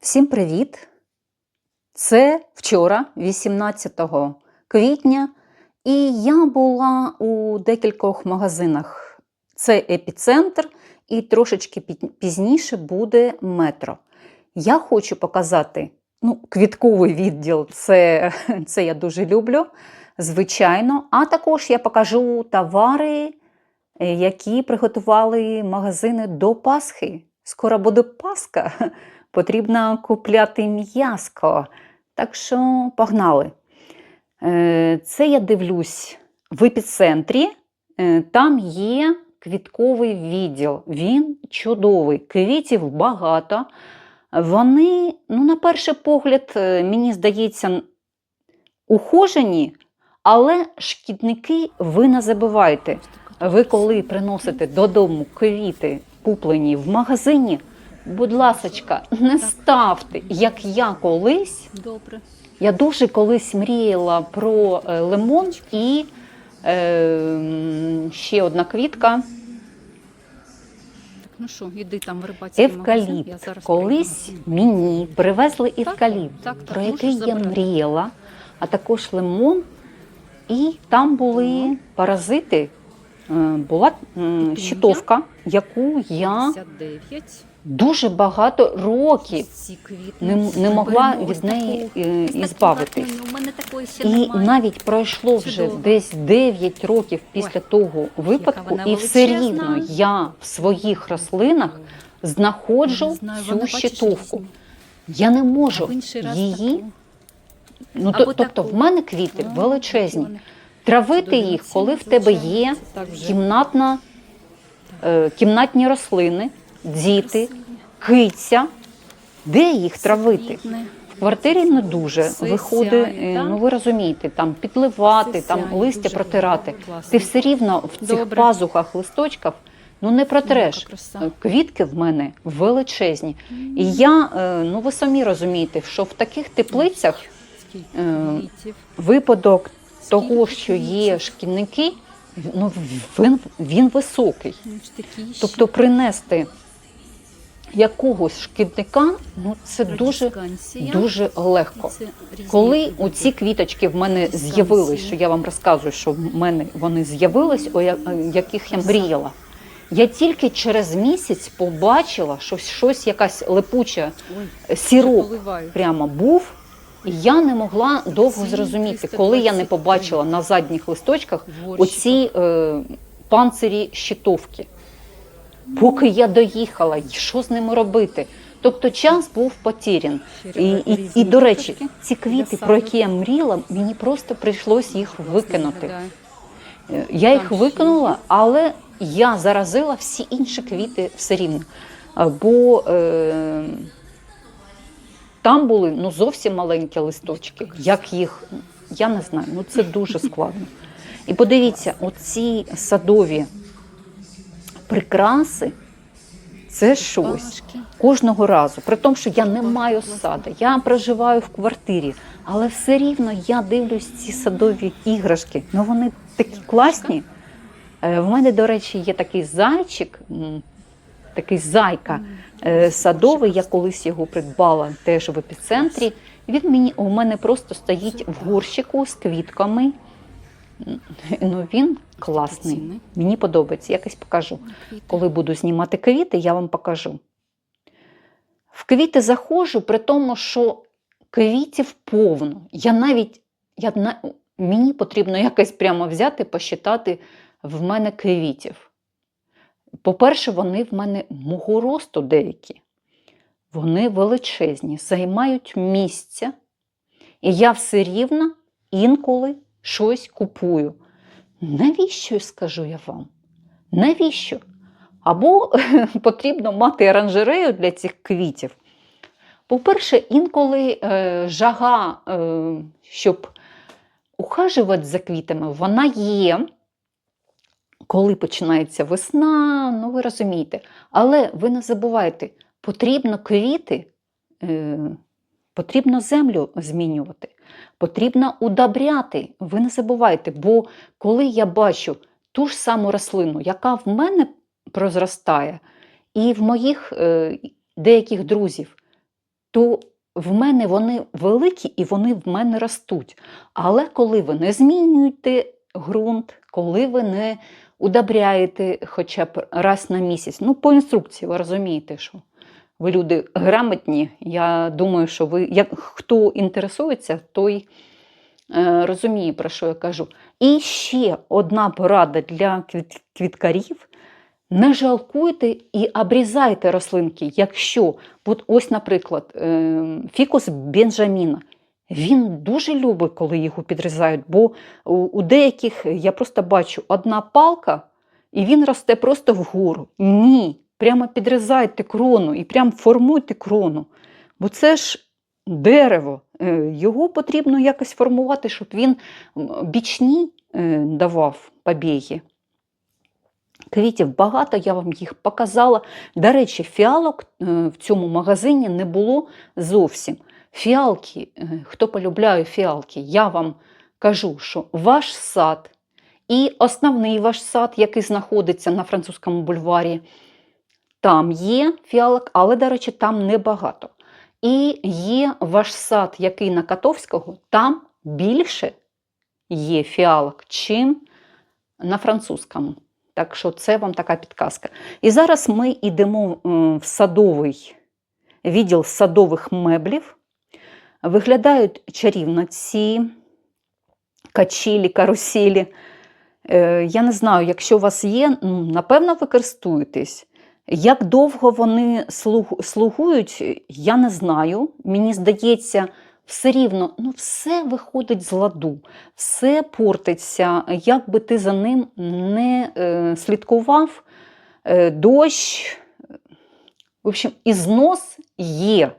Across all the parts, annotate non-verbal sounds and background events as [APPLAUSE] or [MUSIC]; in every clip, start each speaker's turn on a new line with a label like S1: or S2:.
S1: Всім привіт! Це вчора, 18 квітня, і я була у декількох магазинах. Це епіцентр, і трошечки пізніше буде метро. Я хочу показати ну, квітковий відділ, це, [LAUGHS] це я дуже люблю, звичайно. А також я покажу товари, е, які приготували магазини до Пасхи. Скоро буде Пасха [LAUGHS] потрібно купляти м'яско. Так що погнали. Е, Це я дивлюсь в епіцентрі. Е, Там є квітковий відділ. Він чудовий. Квітів багато. Вони, ну, на перший погляд, е, мені здається, ухожені, але шкідники ви не забувайте. Ви коли приносите додому квіти, куплені в магазині, будь ласочка, не ставте, як я колись.
S2: Добре.
S1: Я дуже колись мріяла про е, лимон і е, ще одна квітка
S2: Так, ну що, іди там в рибацький магазин. Я
S1: евкаліпт.
S2: зараз
S1: Колись мені привезли евкаліпт,
S2: так, так,
S1: про який я
S2: забрати.
S1: мріяла, а також лимон. І там були паразити. Е, Була щитовка, яку я
S2: 59.
S1: Дуже багато років не, не могла від неї е,
S2: ще
S1: І навіть пройшло вже десь 9 років після того випадку, і все рівно я в своїх рослинах знаходжу цю щитовку. Я не можу її. Ну, то, тобто, в мене квіти величезні. Травити їх, коли в тебе є кімнатна, е, кімнатні рослини, діти, киця. Де їх травити? В квартирі не дуже виходить, е, ну ви розумієте, там підливати, там листя протирати. Ти все рівно в цих пазухах, листочках ну не протреш. Е, Квітки в мене величезні. І я, е, ну ви самі розумієте, що в таких теплицях випадок того, що є шкідники, ну він, він високий. Тобто принести якогось шкідника, ну це дуже, дуже легко. Коли
S2: види.
S1: оці квіточки в мене з'явились, що я вам розказую, що в мене вони з'явились, о яких я мріяла. Я тільки через місяць побачила, що щось якась липуча сірок
S2: поливають.
S1: прямо був. І я не могла довго зрозуміти, коли я не побачила на задніх листочках оці е, панцирі щитовки. Поки я доїхала, що з ними робити? Тобто час був потерян.
S2: Ще
S1: І, і, і до речі, ці квіти, про які я мріяла, мені просто прийшлось їх викинути. Е, Я їх викинула, але я заразила всі інші квіти все рівно. Бо е, там були ну, зовсім маленькі листочки. Як їх, я не знаю, ну це дуже складно. І подивіться, оці садові прикраси це щось кожного разу. При тому, що я не маю саду, я проживаю в квартирі, але все рівно я дивлюсь ці садові іграшки. Ну вони такі класні. Е, В мене, до речі, є такий зайчик, такий зайка е, садовий. Я колись його придбала теж в епіцентрі. Він мені у мене просто стоїть в горщику з квітками. Ну він класний. Мені подобається. Якось покажу. Коли буду знімати квіти, я вам покажу. В квіти заходжу, при тому, що квітів повно. Я навіть я, мені потрібно якось прямо взяти, посчитати в мене квітів. По-перше, вони в мене мого росту деякі. Вони величезні, займають місця. І я все рівно інколи щось купую. Навіщо скажу я вам? Навіщо? Або [LAUGHS] потрібно мати оранжерею для цих квітів. По-перше, інколи е, жага, е, щоб ухажувати за квітами, вона є, коли починається весна, ну ви розумієте. Але ви не забувайте, потрібно квіти, е, потрібно землю змінювати, потрібно удобряти. Ви не забувайте, бо коли я бачу ту ж саму рослину, яка в мене прозростає, і в моїх е, деяких друзів то в мене вони великі і вони в мене ростуть. Але коли ви не змінюєте ґрунт, коли ви не удобряєте хоча б раз на місяць, ну, по інструкції, ви розумієте, що ви люди грамотні. Я думаю, що ви, як, хто інтересується, той е, розуміє, про що я кажу. І ще одна порада для квіт- квіткарів. Не жалкуйте і обрізайте рослинки, якщо, от ось, наприклад, е, фікус Бенджаміна. Він дуже любить, коли його підрізають, бо у, деяких я просто бачу одна палка, і він росте просто вгору. Ні, прямо підрізайте крону і прямо формуйте крону. Бо це ж дерево. е, Його потрібно якось формувати, щоб він бічні е, давав побіги. Квітів багато, я вам їх показала. До речі, фіалок е, в цьому магазині не було зовсім. Фіалки, хто полюбляє фіалки, я вам кажу, що ваш сад і основний ваш сад, який знаходиться на французькому бульварі, там є фіалок, але, до речі, там небагато. І є ваш сад, який на Катовського, там більше є фіалок, чим на французькому. Так що це вам така підказка. І зараз ми йдемо в садовий відділ садових меблів. Виглядають чарівно ці качілі, каруселі. Е, Я не знаю, якщо у вас є, напевно, ви користуєтесь. Як довго вони слугують, я не знаю. Мені здається, все рівно ну, все виходить з ладу, все портиться, як би ти за ним не е, слідкував, е, дощ. В общем, і знос є.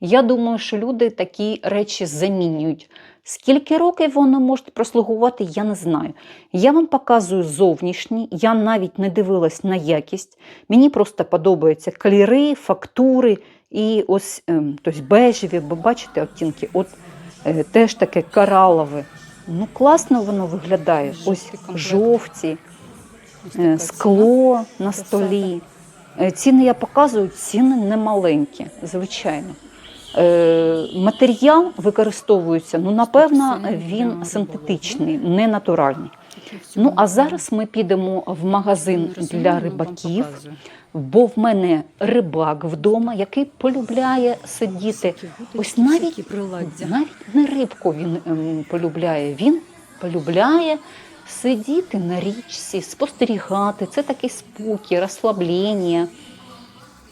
S1: Я думаю, що люди такі речі замінюють. Скільки років воно може прослугувати, я не знаю. Я вам показую зовнішній, я навіть не дивилась на якість. Мені просто подобаються кольори, фактури і ось ем, тобто бежеві, ви бачите оттінки, от е, теж таке коралове. Ну, класно воно виглядає. Ось
S2: Жовті
S1: е, скло на столі. Е, Ціни я показую, ціни не маленькі, звичайно. Е, Матеріал використовується, ну, напевно, він синтетичний, не натуральний. Ну, а зараз ми підемо в магазин для рибаків, бо в мене рибак вдома, який полюбляє сидіти. Ось навіть, навіть не рибку він ем, полюбляє, він полюбляє сидіти на річці, спостерігати. Це такий спокій, розслаблення.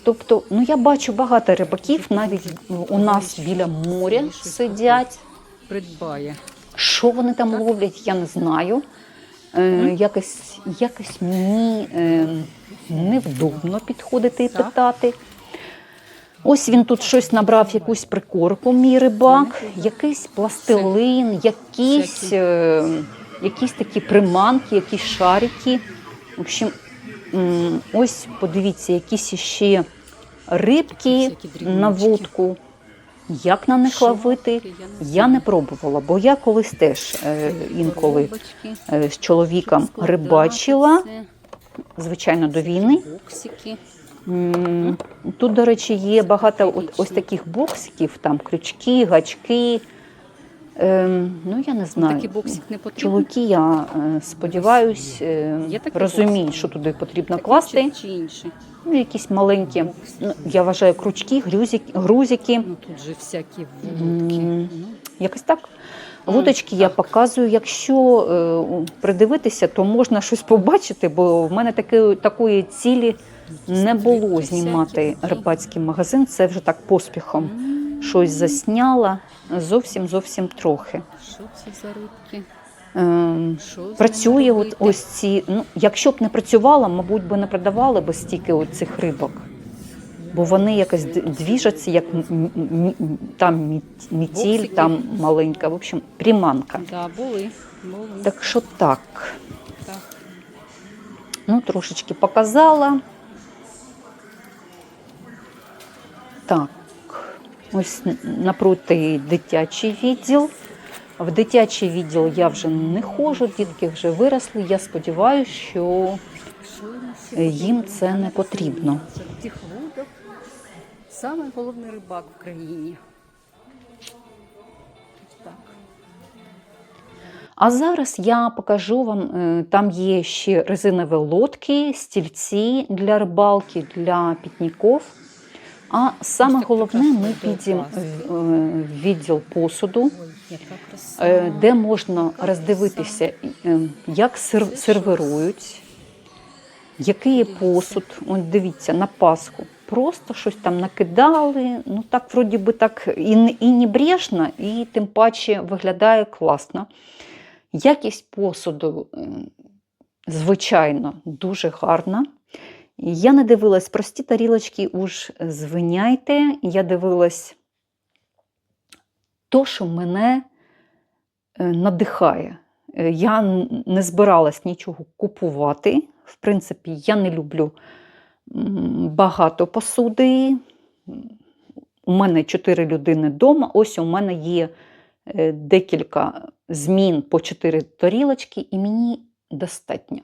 S1: Тобто, ну я бачу багато рибаків, навіть у нас біля моря сидять.
S2: Придбає.
S1: Що вони там ловлять, я не знаю. Е, якось, якось мені е, невдобно підходити і питати. Ось він тут щось набрав, якусь прикорку, мій рибак, якийсь пластилин, якісь, е, якісь такі приманки, якісь шарики. В общем, ось подивіться, якісь ще рибки на вудку. Як на них ловити?
S2: Я не
S1: пробувала, бо я колись теж е, інколи е, з чоловіком рибачила, звичайно, до війни. Тут, до речі, є багато от, ось таких боксиків, там крючки, гачки. Ем, ну, я не знаю.
S2: Такий боксик не потрібен.
S1: Чоловіки, я е, сподіваюсь, е, розуміють, що туди потрібно
S2: Такі
S1: класти.
S2: Чи, чи інші.
S1: Ну, якісь маленькі, ну, я вважаю, крючки, грузики, грузики.
S2: Ну тут же всякі вудки. Ну,
S1: Якось так.
S2: М,
S1: Вудочки я
S2: так.
S1: показую. Якщо е, придивитися, то можна щось побачити, бо в мене таки, такої цілі не було знімати рибацький магазин. Це вже так поспіхом. Щось засняла зовсім зовсім трохи.
S2: Що це за рибки?
S1: Ем,
S2: Що
S1: Працює от ось ці. Ну, якщо б не працювала, мабуть, би не продавали би стільки от цих рибок. Бо вони якось двіжаться, як там мітіль, там маленька. В общем, приманка.
S2: Да, були. були.
S1: Так що так.
S2: Так.
S1: Ну, трошечки показала. Так, ось напроти дитячий відділ. В дитячий відділ я вже не ходжу, дітки вже виросли. Я сподіваюся, що їм це не потрібно.
S2: Цих вудок. Самий головний рибак в країні.
S1: А зараз я покажу вам, е, там є ще резинові лодки, стільці для рибалки, для пікніків. А саме головне, ми підемо в е, відділ посуду, е, де можна роздивитися, е, як сер- сервирують, який є посуд. От дивіться, на Пасху. Просто щось там накидали. Ну так, вроді би, так і, не- і небрежно, і тим паче виглядає класно. Якість посуду, е, звичайно, дуже гарна. Я не дивилась прості тарілочки, уж звиняйте. Я дивилась то, що мене е, надихає. Е, Я не збиралась нічого купувати. В принципі, я не люблю багато посуди. У мене чотири людини вдома. Ось у мене є е, декілька змін по чотири тарілочки, і мені достатньо.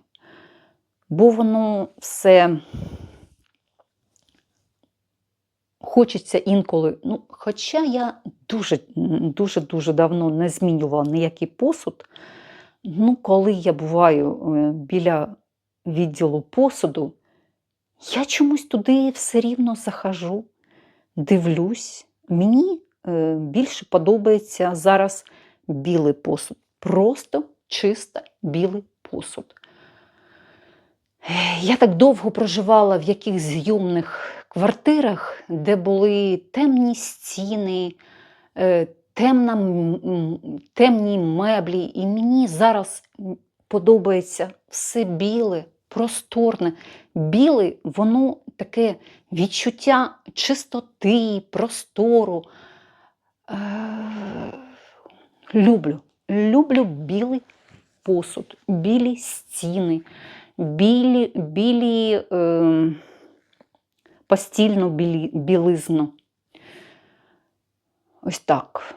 S1: Бо воно все хочеться інколи. Ну, хоча я дуже дуже дуже давно не змінювала ніякий посуд. Ну, коли я буваю е, біля відділу посуду, я чомусь туди все рівно захожу, дивлюсь. Мені е, більше подобається зараз білий посуд. Просто чисто білий посуд. Я так довго проживала в яких зйомних квартирах, де були темні стіни, е, темна, темні меблі. І мені зараз подобається все біле, просторне. Біле, воно таке відчуття чистоти, простору. Е, Люблю. Люблю білий посуд, білі стіни, білі, білі е, постільну білі, білизну. Ось так.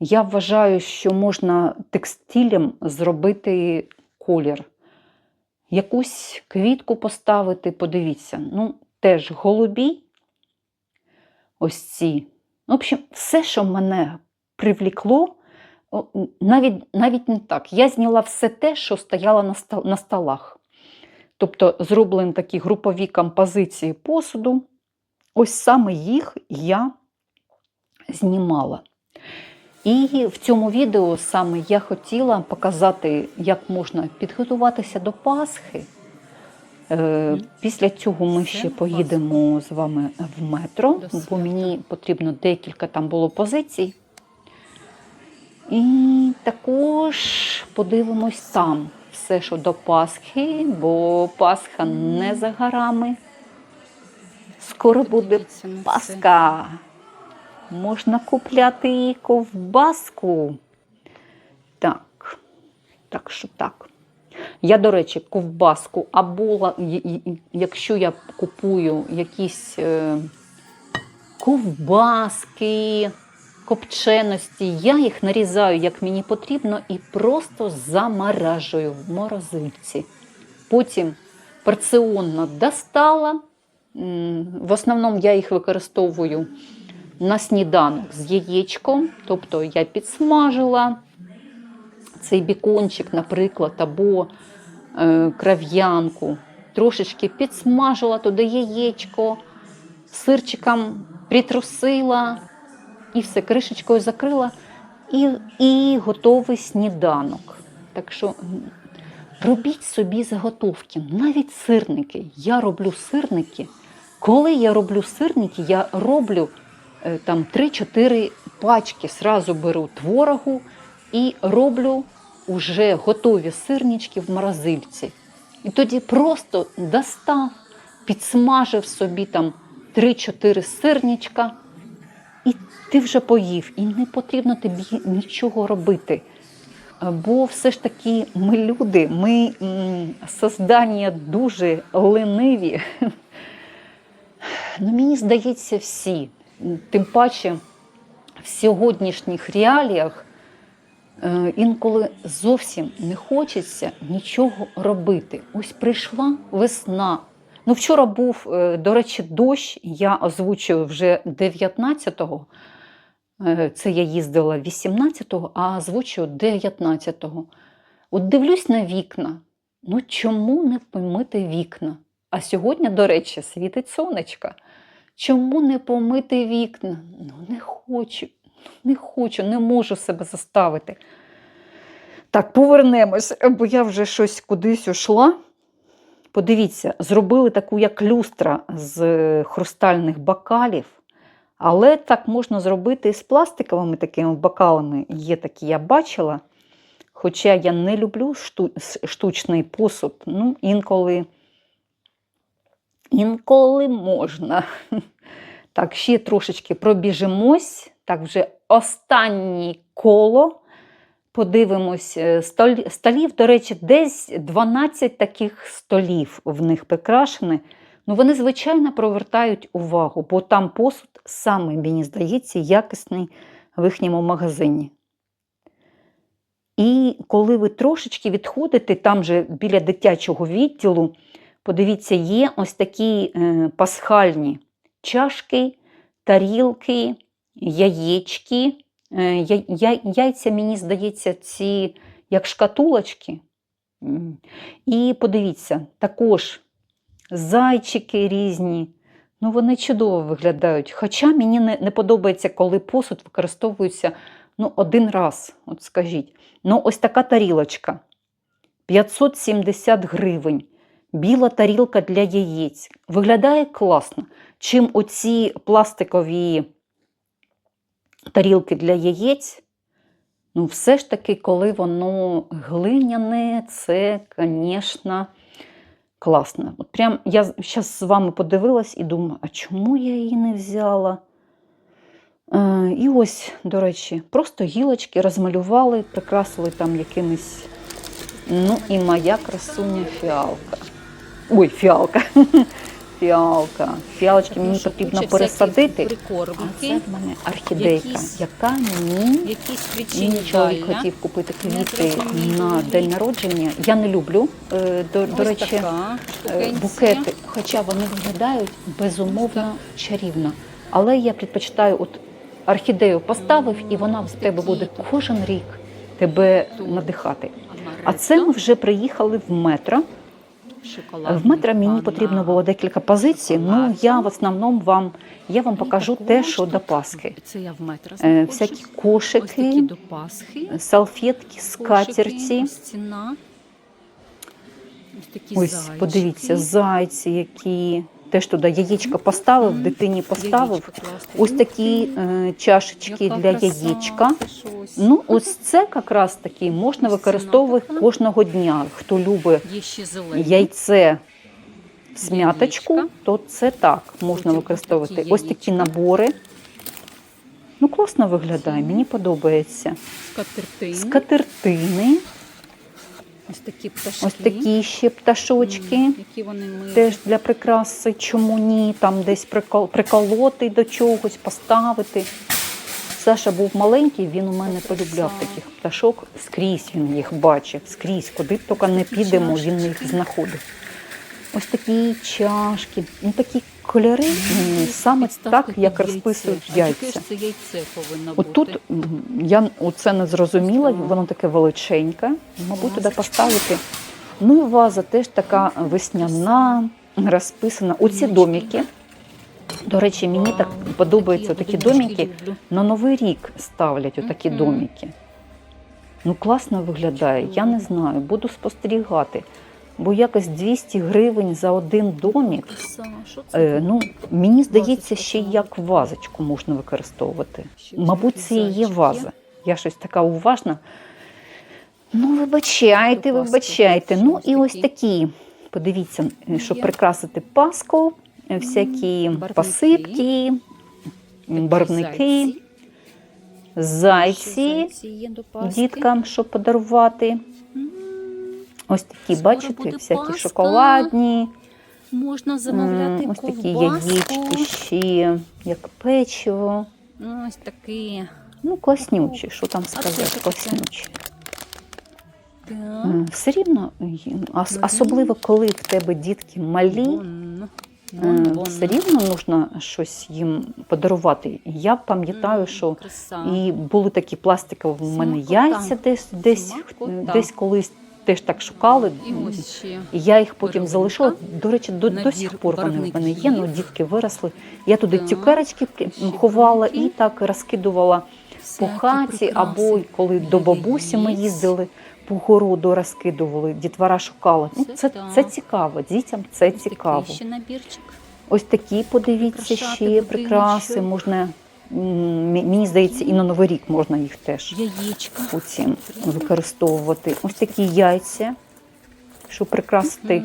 S1: Я вважаю, що можна текстилем зробити колір. Якусь квітку поставити, подивіться. Ну, теж голубі. Ось ці. В общем, все, що мене привлікло, навіть, навіть не так. Я зняла все те, що стояло на столах. Тобто зроблені такі групові композиції посуду. Ось саме їх я знімала. І в цьому відео саме я хотіла показати, як можна підготуватися до Пасхи. Е, Після цього ми ще поїдемо з вами в метро, бо мені потрібно декілька там було позицій. І також подивимось там все, що до Пасхи, бо Пасха не за горами. Скоро буде. Пасха. Можна купляти і ковбаску. Так, так що так. Я, до речі, ковбаску або якщо я купую якісь е, ковбаски, копченості, я їх нарізаю, як мені потрібно, і просто заморажую в морозильці. Потім порціонно достала. В основному я їх використовую на сніданок з яєчком, тобто я підсмажила цей бікончик, наприклад, або е, крав'янку, трошечки підсмажила туди яєчко, сирчиком притрусила і все, кришечкою закрила, і, і готовий сніданок. Так що робіть собі заготовки, навіть сирники. Я роблю сирники. Коли я роблю сирники, я роблю е, там 3-4 пачки, сразу беру творогу і роблю уже готові сирнички в морозильці. І тоді просто достав, підсмажив собі там 3-4 сирничка, ти вже поїв, і не потрібно тобі нічого робити. Бо все ж таки ми люди, ми создання дуже лениві. Ну, мені здається, всі. Тим паче в сьогоднішніх реаліях е, інколи зовсім не хочеться нічого робити. Ось прийшла весна, Ну, вчора був, е, до речі, дощ. Я озвучую вже 19-го. Е, Це я їздила 18-го, а озвучую 19-го. От дивлюсь на вікна. Ну чому не помити вікна? А сьогодні, до речі, світить сонечко. Чому не помити вікна? Ну, не хочу, не хочу, не можу себе заставити. Так, повернемось, бо я вже щось кудись ушла. Подивіться, зробили таку як люстра з хрустальних бокалів, але так можна зробити і з пластиковими такими бокалами. Є такі, я бачила. Хоча я не люблю штучний посуд, ну, інколи, інколи можна. [LAUGHS] Так, ще трошечки пробіжимось. Так, вже останнє коло. Подивимось, е, столів, до речі, десь 12 таких столів в них прикрашені. Ну, вони, звичайно, привертають увагу, бо там посуд саме, мені здається, якісний в їхньому магазині. І коли ви трошечки відходите, там же біля дитячого відділу, подивіться, є ось такі е, пасхальні чашки, тарілки, яєчки. Е, яйця, мені здається, ці як шкатулочки. І подивіться, також зайчики різні. Ну, вони чудово виглядають. Хоча мені не, не подобається, коли посуд використовується ну, один раз, от скажіть. Ну, ось така тарілочка. 570 гривень. Біла тарілка для яєць. Виглядає класно. Чим оці пластикові тарілки для яєць, ну, все ж таки, коли воно глиняне, це, звісно, класно. От прям я зараз з вами подивилась і думаю, а чому я її не взяла? Е, і ось, до речі, просто гілочки розмалювали, прикрасили там якимись. Ну і моя красуня фіалка. Ой, фіалка. [LAUGHS] Фіалка. Фіалочки мені потрібно пересадити. А це в мене орхідейка, яка мені Мені чоловік хотів купити квіти на день народження. Я не люблю, е, до, до речі, е, букети, хоча вони виглядають безумовно чарівно. Але я предпочитаю от орхідею поставив, і вона в тебе буде кожен рік тебе надихати. А це ми вже приїхали в метро. В метро мені потрібно було декілька позицій. Ну я в основному вам я вам покажу те, що до Пасхи.
S2: Це я в метро
S1: Е. Всякі кошики,
S2: до Пасхи.
S1: салфетки.
S2: Такі
S1: Ось, подивіться, зайці, які теж туди яєчко поставив, дитині поставив. Ось такі е, чашечки для яєчка. Ну, ось це якраз таки можна використовувати кожного дня. Хто любить яйце в смяточку, то це так можна використовувати. Ось такі набори. Ну, класно виглядає, мені подобається.
S2: Скатертини.
S1: Скатертини,
S2: Ось такі пташки.
S1: ось такі ще пташочки.
S2: М, Які вони милі.
S1: Теж для прикраси, чому ні, там десь прикол- приколоти до чогось, поставити. Саша був маленький, він у мене полюбляв таких пташок. Скрізь він їх бачив, скрізь, куди б тільки не підемо, він їх знаходив. Ось такі чашки, ну такі кольори саме так, як розписують яйця.
S2: ж це яйце повинно
S1: От тут я оце не зрозуміла, воно таке величеньке. Мабуть, туди поставити. Ну і ваза теж така весняна, розписана. Оці домики. До речі, мені так подобаються
S2: такі
S1: домики. На Новий рік ставлять отакі
S2: Мгм.
S1: домики. Ну, класно виглядає. Я не знаю, буду спостерігати. Бо якось 200 гривень за один
S2: це?
S1: Е, ну, мені здається, ще як вазочку можна використовувати. Мабуть, це і є ваза. Я щось така уважна. Ну, вибачайте, вибачайте. Ну і ось
S2: такі.
S1: Подивіться, е, щоб прикрасити Пасху, е, всякі посипки, барвники,
S2: зайці.
S1: Діткам, щоб подарувати.
S2: М,
S1: Ось такі,
S2: Скоро
S1: бачите, всякі
S2: Пасха.
S1: шоколадні.
S2: Можна
S1: м,
S2: замовляти
S1: Ось такі
S2: ковбаску.
S1: яєчки ще, як печиво.
S2: Ось такі.
S1: Ну, класнючі, що там сказати, класнючі.
S2: Так.
S1: Все рівно, ос- особливо коли в тебе дітки малі,
S2: Вон,
S1: е,
S2: вон, вон.
S1: все рівно потрібно щось їм подарувати. Я пам'ятаю,
S2: М,
S1: що
S2: краса.
S1: і були такі пластикові в мене
S2: Смакота.
S1: яйця десь, десь,
S2: Смакота.
S1: десь колись теж так шукали.
S2: І ось ще.
S1: Я їх потім
S2: Горобинка.
S1: залишила. До речі, до, до сих пор вони в мене є, ну дітки виросли. Я туди
S2: Так.
S1: цукерочки ховала і так розкидувала по хаті,
S2: прикраси.
S1: або коли до бабусі ми їздили, по городу розкидували, дітвора шукала. Ну,
S2: Це так.
S1: це цікаво, дітям це
S2: Ось такий
S1: цікаво.
S2: ще набірчик.
S1: Ось такі, подивіться,
S2: Прикрашати
S1: ще прикраси. Можна, мені здається, і на Новий рік можна їх теж
S2: Яєчка.
S1: потім використовувати. Ось такі яйця, щоб прикрасити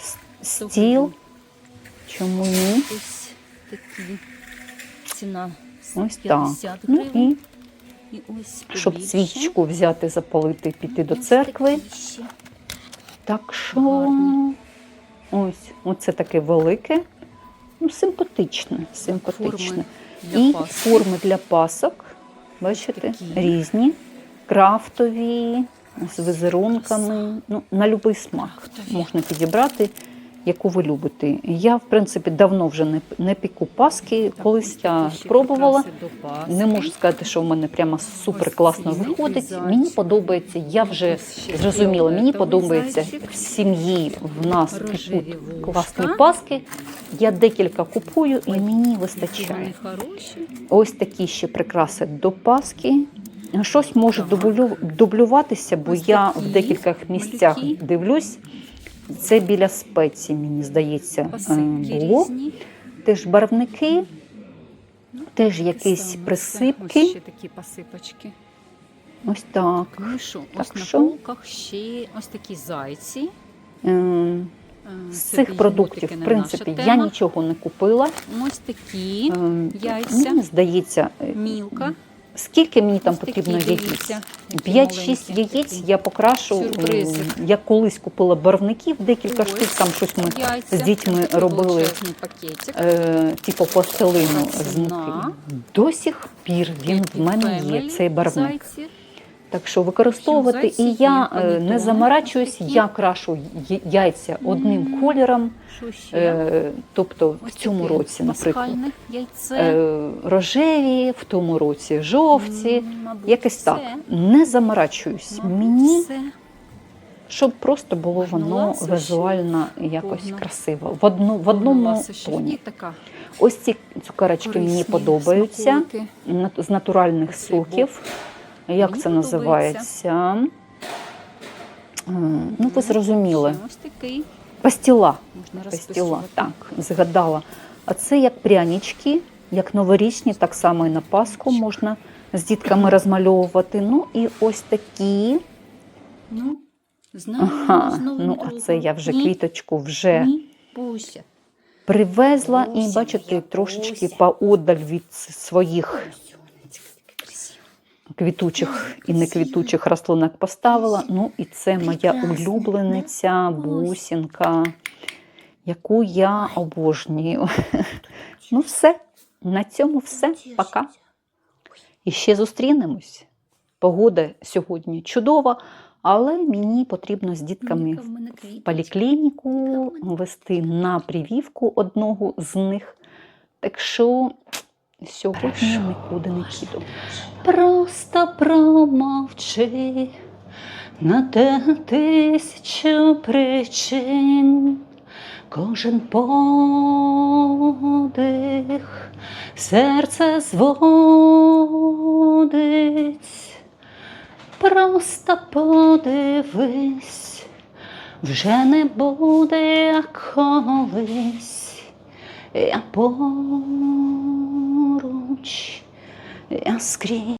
S1: с- стіл. Чому ні?
S2: Ось такі. Ціна
S1: Ось так. Ну і
S2: І ось
S1: щоб свічку взяти, запалити, піти до церкви. Так що
S2: Гарні.
S1: ось, оце таке велике, ну, симпатичне, симпатичне.
S2: Форми для
S1: І
S2: пасок.
S1: форми для пасок. Бачите,
S2: такі.
S1: різні, крафтові, з візерунками. Ну, на будь-який смак
S2: Крафтові.
S1: можна підібрати, яку ви любите. Я, в принципі, давно вже не, не піку паски.
S2: Так,
S1: Колись я пробувала. Не можу сказати, що в мене прямо супер класно виходить. Мені подобається, я вже зрозуміла, мені подобається в сім'ї в нас
S2: Рожеві
S1: класні паски. Я декілька купую і мені вистачає. Ось такі ще прикраси до Паски. Щось може дублюватися, бо я в декількох місцях дивлюсь. Це біля спеції, мені здається, е, було. Теж барвники, теж якісь присипки.
S2: Ось ще такі посипочки.
S1: Ось так.
S2: Ну що, ось
S1: Так
S2: на полках ще ось такі зайці.
S1: Ем,
S2: Е,
S1: З
S2: це
S1: цих продуктів, в принципі, я
S2: тема.
S1: нічого не купила.
S2: Ось такі
S1: Ем,
S2: яйця.
S1: Мені здається, е,
S2: мілка.
S1: Скільки мені там потрібно яєць? 5-6 яєць я покрашу. Сюрпризи. Я колись купила барвників, декілька
S2: Ось
S1: штук, там щось ми
S2: Яйця.
S1: з дітьми
S2: Такий
S1: робили.
S2: величезний пакетик.
S1: Е, типу пластилину з
S2: Ціна.
S1: муки. До сих пір він в мене є,
S2: Family
S1: цей барвник.
S2: Зайці.
S1: Так що використовувати. І я е, не заморачуюсь, я крашу яйця одним кольором. Е, Тобто в цьому році, наприклад, е, рожеві, в тому році жовті. Якось так. Не заморачуюсь. Мені, щоб просто було воно візуально якось красиво. В, одну, в одному. Тоні. Ось ці цукерочки мені подобаються. З натуральних соків. Як
S2: Мені
S1: це називається? Е, Ну, ви зрозуміли.
S2: Ось такий.
S1: Пастіла.
S2: Можна
S1: Пастіла, так, згадала. А це як прянички, як новорічні, так само і на Пасху можна з дітками розмальовувати. Ну і ось такі.
S2: Ну, знаю,
S1: Ага,
S2: знову
S1: ну а це я вже квіточку вже
S2: Ні, Буся.
S1: привезла і бачите, трошечки
S2: Буся.
S1: поодаль від своїх. Квітучих і не квітучих рослинок поставила. Ну і це моя улюблениця? Бусінка, яку я обожнюю. [LAUGHS] Ну все, на цьому все. Пока. І ще зустрінемось. Погода сьогодні чудова, але мені потрібно з дітками
S2: в
S1: поліклініку вести на привівку одного з них. Так що сьогодні нікуди не піду. Просто промовчи на те тисячу причин. Кожен подих серце зводить. Просто подивись, вже не буде як колись. Я поруч, я скрізь.